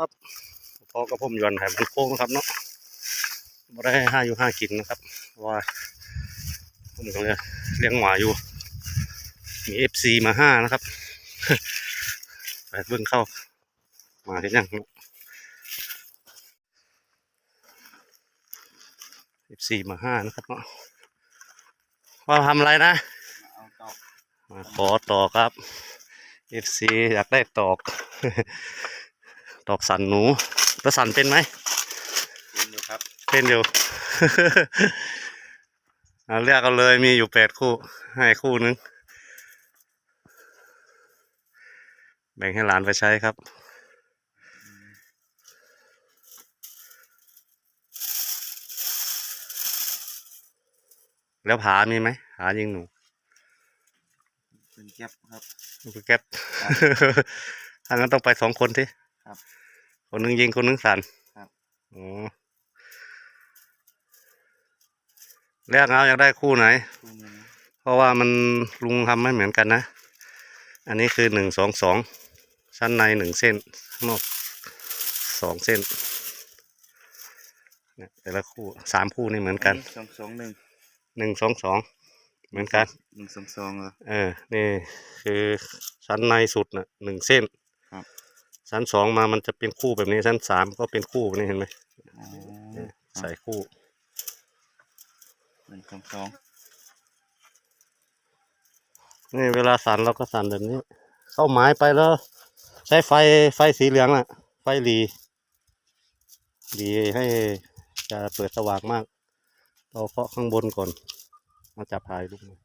ครับพอกับผมยวนไห้มันโค้งนะครับเนาะม่ได้ห้าอยู่ห้ากินนะครับเพราะว่าผมก็เลยเลี้ยงหมาอยู่ มีเอฟซีมาห้านะครับไปเบิ่งเข้า มาเห็นยังเอฟซีมาห้านะครับเนาะว่าทำอะไรนะ มาขอต่อครับ FC อยากได้ตอก ตอกสันหนูแล้วสันเป็นไหมกินอยู่ครับ เป็นอยู่ เอาเรียกเอาเลยมีอยู่แปดคู่ ให้คู่หนึง แบ่งให้หลานไปใช้ครับแล้วผามีไหมผายิงหนู เป็นแก๊บครับลูกแก๊ปถ้างั้นต้องไปสองคนที่ครับ คนหนึงยิงคนหนึงสันครับ อ๋อเรียกเอาอยากได้คู่ไหน คู่นี้นะเพราะว่ามันลุงทำไม่เหมือนกันนะ อันนี้คือหนึ่งสองสองชั้นในหนึ่งเส้นข้างนอกสองเส้นเนี่ยแต่ละคู่สามคู่นี่เหมือนกันสองสองหนึ่งหนึ่งสองสองเหมือนกันหนึ่งสองสองเหรอเออนี่คือชั้นในสุดนะหนึ่งเส้นครับ ชั้นสองมามันจะเป็นคู่แบบนี้ชั้นสามก็เป็นคู่แบบนี้เห็นไหมอ๋อใส่คู่หนึ่งสองสองนี่เวลาสั่นเราก็สั่นแบบนี้ เข้าไม้ไปแล้ว ใช้ไฟไฟสีเหลืองน่ะ ไฟหลีหลีให้จะเปิดสว่างมาก เราเคาะข้างบนก่อนมาจับพายลูกมือ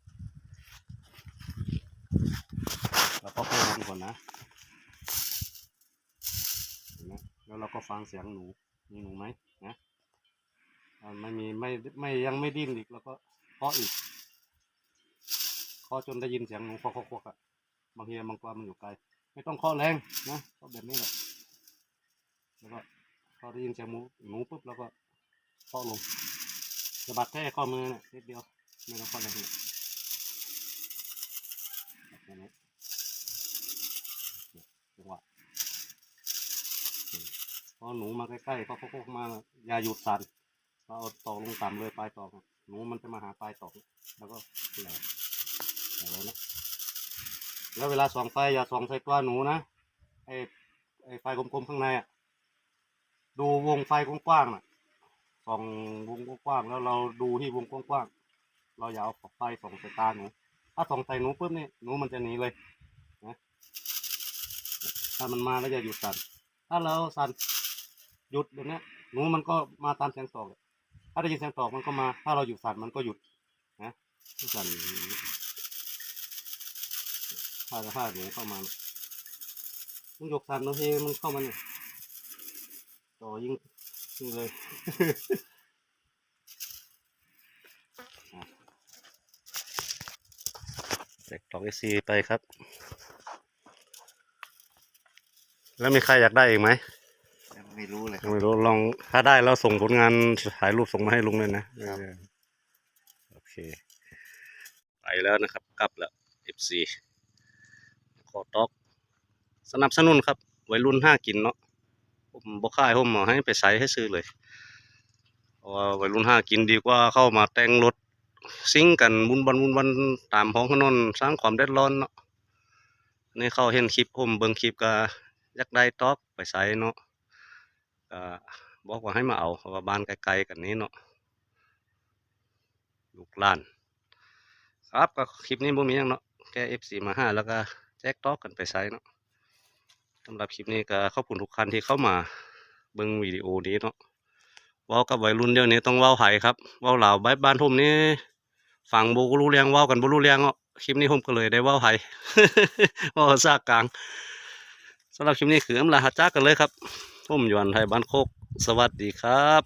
เราก็ข้างบนก่อนนะเห็นไหม แล้วเราก็ฟังเสียงหนู มีหนูไหมนะไม่มีไม่ไม่ยังไม่ดิ้นอีก แล้วก็เคาะอีกเคาะจนได้ยินเสียงหนูเคาะเคาะเคาะอะบางทีบางกวามันอยู่ไกล ไม่ต้องเคาะแรงนะเคาะแบบนี้แหละแล้วก็พอได้ยินเสียงหนูหนูปุ๊บแล้วก็เคาะลงสะบัดแค่ข้อมือเนี่ยนิดเดียวไม่ต้องเคาะแรงนี่ยแบบนี้เนี่ยจังหวะพ อหนูมาใกล้ๆเคาะเคาะเคาะมาอย่าหยุดสั่นเราเอาตอกลงต่ำเลยปลายตอกอหนูมันจะมาหาปลายตอกแล้วก็แหลกเอาไว้นะแล้วเวลาส่องไฟอย่าส่องใส่ตัวหนูนะไอ้ไอ้ไฟกลมๆข้างในอะดูวงไฟกว้างๆน่ะส่องวงกว้างๆแล้วเราดูที่วงกว้างๆเราอย่าเอาไฟส่องใส่ตาหนูถ้าส่องใส่หนูปุ๊บเนี่ยหนูมันจะหนีเลยนะถ้ามันมาแล้วจะหยุดสั่นถ้าเราสั่น หยุดแบบเนี้ยหนูมันก็มาตามเสียงตอกถ้าได้ยินเสียงตอกมันก็มา ถ้าเราหยุดสั่นมันก็หยุดนะสั่นผ้าผ้าหนูเข้ามามึงยกสันโอเคมันเข้ามาเนี่ยต่อยิงยิงเลยอะเด็กตอกเอซีไปครับ แล้วมีใครอยากได้อีกไหม ไม่รู้เลยคยัรังบไม่รู้ลองถ้าได้แล้วส่งผลงานถ่ายรูปส่งมาให้ลุงเลยนะครับเออโอเค ไปแล้วนะครับ กลับแล้ว FC ขอตอก สนับสนุนครับวัยรุ่นห้ากินเนาะผมบอกค่ายผมเอาให้ไปใส่ให้ซื้อเลยเพราะว่าวัยรุ่นห้ากินดีกว่าเข้ามาแต่งรถซิ่งกันบุญบันบุญบันตามท้องถนนสร้างความเดือดร้อนเนาะนี่เขาเห็นคลิปผมเบิ่งคลิปก็อยากได้ตอกไปใส่เนาะ ก็บอกว่าให้มาเอาเพราะว่าบ้านไกลๆกันนี้เนาะลูกล้าน ครับก็คลิปนี้บ่มียังเนาะแค่ F4 มาห้าแล้วก็แจกตอกกันไปใช้เนาะสำหรับคลิปนี้ก็ขอบคุณทุกท่านที่เข้ามาเบิ่งวิดีโอนี้เนาะว้ากับวัยรุ่นเดี๋ยวนี้ต้องว้าไห้ครับว้าลาวบ้านบ้านผมนี่ฟังบ่รู้เรื่องว้ากันบ่รู้เรื่องเนาะคลิปนี้ผมก็เลยได้ว้าไห้ว้าภาษากลางสำหรับคลิปนี้คืออำลาฮัจจากันเลยครับ ผมยวนไทยบ้านโคก สวัสดีครับ